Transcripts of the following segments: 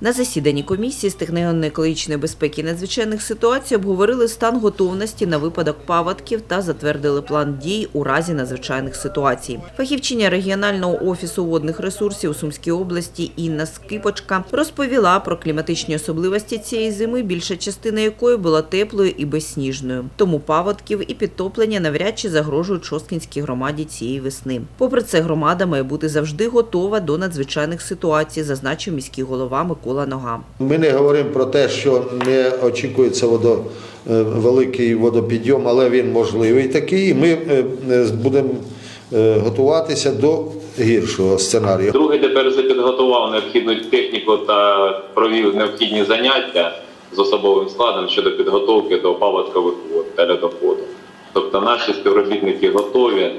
На засіданні комісії з техногенно-екологічної безпеки і надзвичайних ситуацій обговорили стан готовності на випадок паводків та затвердили план дій у разі надзвичайних ситуацій. Фахівчиня регіонального офісу водних ресурсів у Сумській області Інна Скипочка розповіла про кліматичні особливості цієї зими, більша частина якої була теплою і безсніжною. Тому паводків і підтоплення навряд чи загрожують Шосткінській громаді цієї весни. Попри це, громада має бути завжди готова до надзвичайних ситуацій, зазначив міський голова Микола Нога. Ми не говоримо про те, що не очікується водо, е, великий водопідйом, але він можливий такий. Ми е, е, будемо готуватися до гіршого сценарію. Другий тепер вже підготував необхідну техніку та провів необхідні заняття з особовим складом щодо підготовки до паводкових вод та льодоходу. Тобто наші співробітники готові,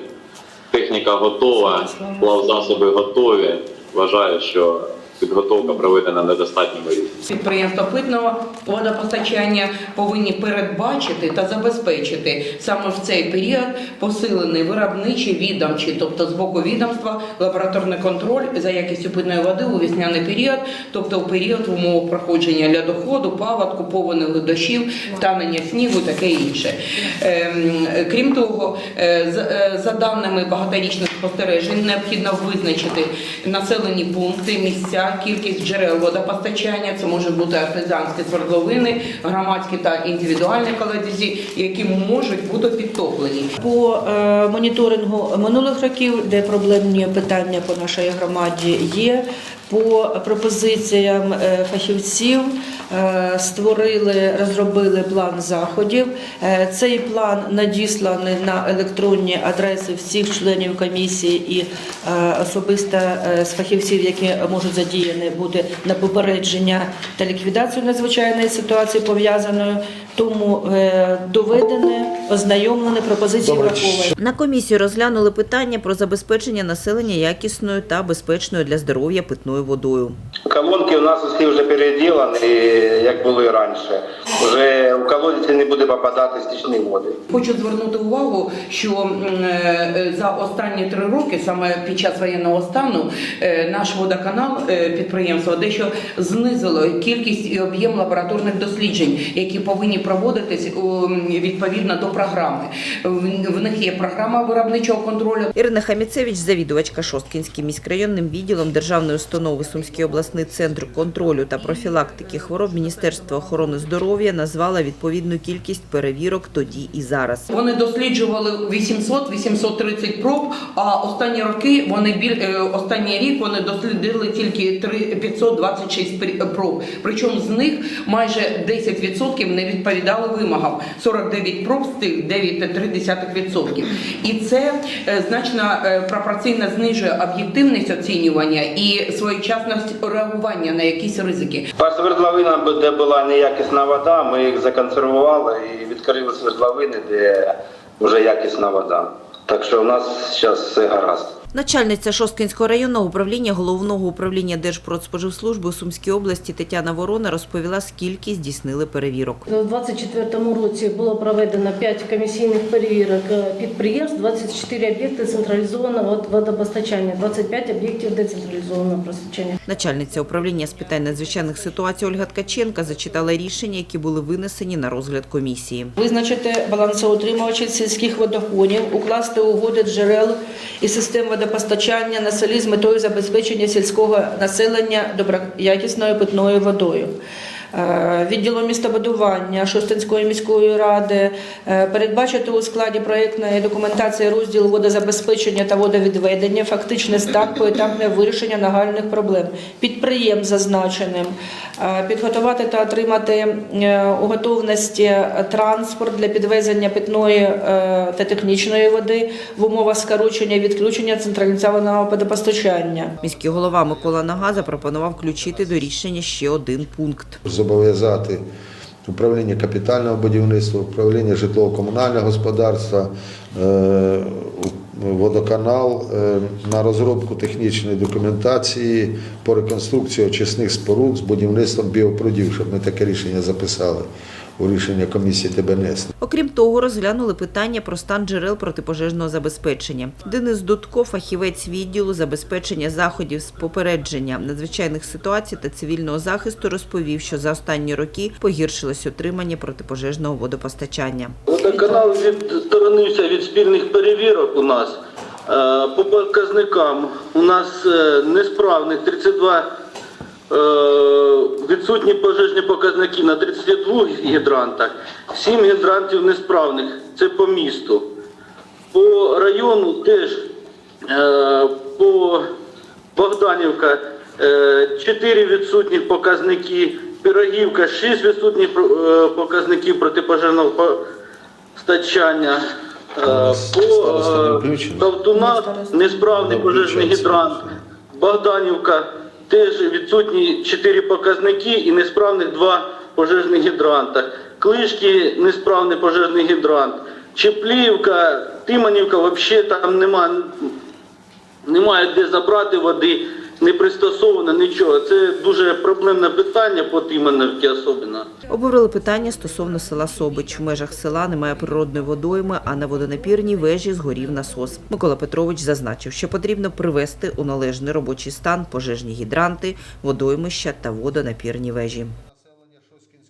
техніка готова, плавзасоби готові. Вважаю, що підготовка проведена на достатньому рівні. Підприємства питного водопостачання повинні передбачити та забезпечити саме в цей період посилений виробничий відомчий, тобто з боку відомства, лабораторний контроль за якістю питної води у весняний період, тобто в період в умовах проходження льодоходу, паводку, повенних дощів, втанення снігу, таке інше. Ем, Крім того, е, е, за даними багаторічних спостережень, необхідно визначити населені пункти, місця, кількість джерел водопостачання. Це можуть бути артизанські свердловини, громадські та індивідуальні колодязі, які можуть бути підтоплені. По е, моніторингу минулих років, де проблемні питання по нашій громаді є. По пропозиціям е, фахівців е, створили, розробили план заходів. Е, Цей план надісланий на електронні адреси всіх членів комісії і особисто з фахівців, які можуть задіяні бути на попередження та ліквідацію надзвичайної ситуації пов'язаної. Тому е, доведене, ознайомлене пропозиції враховані. На комісію розглянули питання про забезпечення населення якісною та безпечною для здоров'я питною водою. Колонки у нас усі вже переділені, як були раніше. Вже у колодязі не буде попадати стічні води. Хочу звернути увагу, що е, за останні три роки, саме під час воєнного стану, е, наш водоканал е, підприємство дещо знизило кількість і об'єм лабораторних досліджень, які повинні проводитись відповідно до програми. В них є програма виробничого контролю. Ірина Хаміцевич, завідувачка Шосткінським міськрайонним відділом Державної установи Сумський обласний центр контролю та профілактики хвороб Міністерства охорони здоров'я назвала відповідну кількість перевірок тоді і зараз. Вони досліджували 800-830 проб, а останні роки вони біль е, останній рік вони дослідили тільки 3 526 пр- проб. Причому з них майже 10% не відповідали вимогам. 49 проб з тих 9,3%. І це е, значно е, пропорційно знижує об'єктивність оцінювання і своєчасність реагування на якісь ризики. По свердловинам, де була неякісна вода, ми їх законсервували і відкрили свердловини, де вже якісна вода. Так що у нас зараз все гаразд. Начальниця Шосткінського районного управління головного управління Держпродспоживслужби у Сумській області Тетяна Ворона розповіла, скільки здійснили перевірок. У 2024 році було проведено 5 комісійних перевірок е, підприємств, 24 об'єкти централізованого вод- водопостачання, 25 об'єктів децентралізованого постачання. Начальниця управління з питань надзвичайних ситуацій Ольга Ткаченка зачитала рішення, які були винесені на розгляд комісії. Визначити балансоутримувачів сільських водогонів, укласти угоди джерел і систем водопостачання на селі з метою забезпечення сільського населення доброякісною питною водою. Е, Відділом містобудування Шостинської міської ради е, передбачити у складі проєктної документації розділ водозабезпечення та водовідведення, фактичне стак, поетапне вирішення нагальних проблем. Підприєм зазначеним, Е, підготувати та отримати у готовності транспорт для підвезення питної та технічної води в умовах скорочення і відключення централізованого водопостачання. Міський голова Микола Нага запропонував включити до рішення ще один пункт. Зобов'язати управління капітального будівництва, управління житлово-комунального господарства, е, водоканал е, на розробку технічної документації по реконструкції очисних споруд з будівництвом біопрудів, щоб ми таке рішення записали у рішення комісії ТБНС. Окрім того, розглянули питання про стан джерел протипожежного забезпечення. Денис Дудко, фахівець відділу забезпечення заходів з попередження надзвичайних ситуацій та цивільного захисту, розповів, що за останні роки погіршилось отримання протипожежного водопостачання. Водоканал відсторонився від спільних перевірок у нас. Е, По показникам у нас е, несправних 32 е, відсутні пожежні показники на 32 гідрантах, 7 гідрантів несправних. Це по місту. По району теж е, по Богданівка 4 відсутніх показники, Пірогівка 6 відсутніх е, показників протипожежного постачання. Е, По е? Тавтуна несправний пожежний гідрант. Богданівка теж відсутні 4 показники і несправних 2 пожежних гідранта. Клишки несправний пожежний гідрант. Чеплівка, Тиманівка взагалі там немає, немає де забрати води, не пристосовано нічого. Це дуже проблемне питання по Тиманівці особливо. Обговорили питання стосовно села Собич. В межах села немає природної водойми, а на водонапірній вежі згорів насос. Микола Петрович зазначив, що потрібно привести у належний робочий стан пожежні гідранти, водоймища та водонапірні вежі.